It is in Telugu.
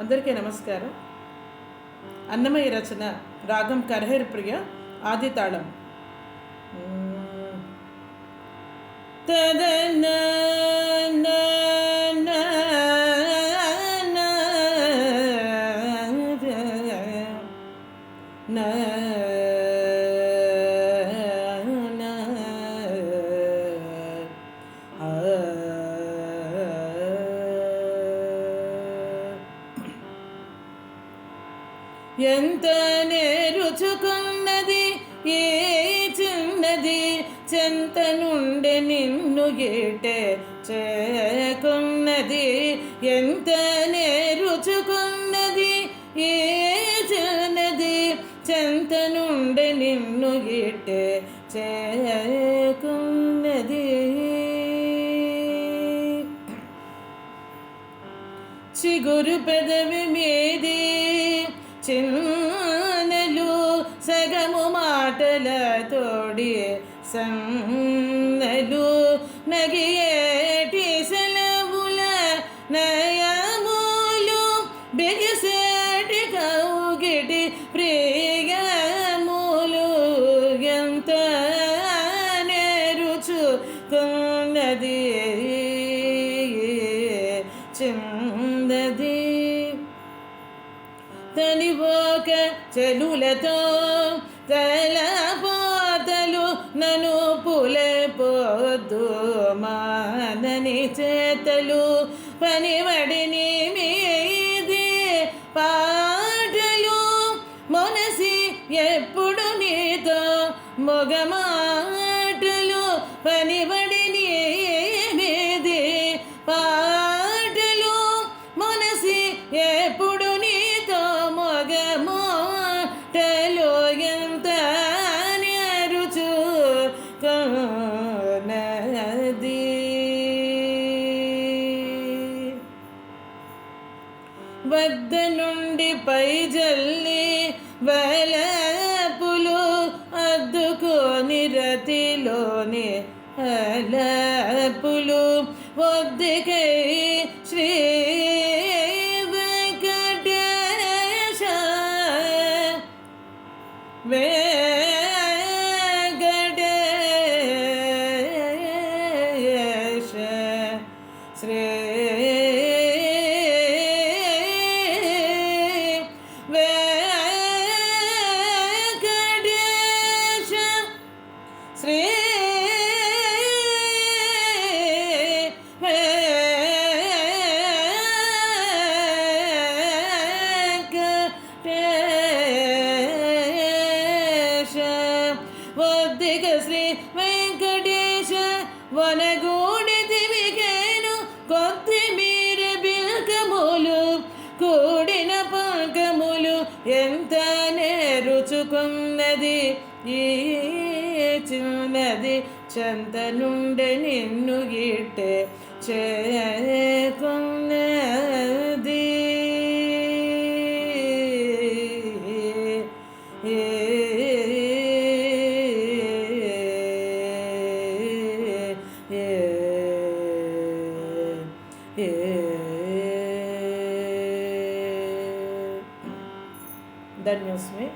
అందరికీ నమస్కారం అన్నమయ్య రచన రాగం కరహేర్ ప్రియ ఆది తాళం తదన ఎంత నేరుచుకున్నది ఏ చిన్నది చెంత నుండి నిన్ను గీటే చేకున్నది ఎంత నేరుచుకున్నది ఏ చిన్నది చెంత నుండి నిన్ను గీటే చేకున్నది చిగురు పెదవి మీది చిన్నలు సగము మాటల తోడి సన్నలు నగియేటి సెలవుల నయములు బిగిసేటి కౌగిటి ప్రియములు ఎంత నేరుచు కొన్నది చిన్న చెలులతో తలపోతలు నన్ను పులపోద్దు మానని చేతలు పనివడిని మీది పాటలు మొనసి ఎప్పుడు నీతో మొగమాటలు పనివడిని వద్ద నుండి పై జల్లి వలపులు అద్దుకొని రతిలోని అలపులు వద్దికై శ్రీ వెంకటేశ. వే వద్దిక శ్రీ వెంకటేశ వనగూడి దివికేను కొత్తిమీర బిల్కములు కూడిన పాకములు ఎంత నేరుచుకున్నది ఈ చిన్నది చెంత నుండి నిన్ను గిట్టే చేకున్నది द न्यूज़ में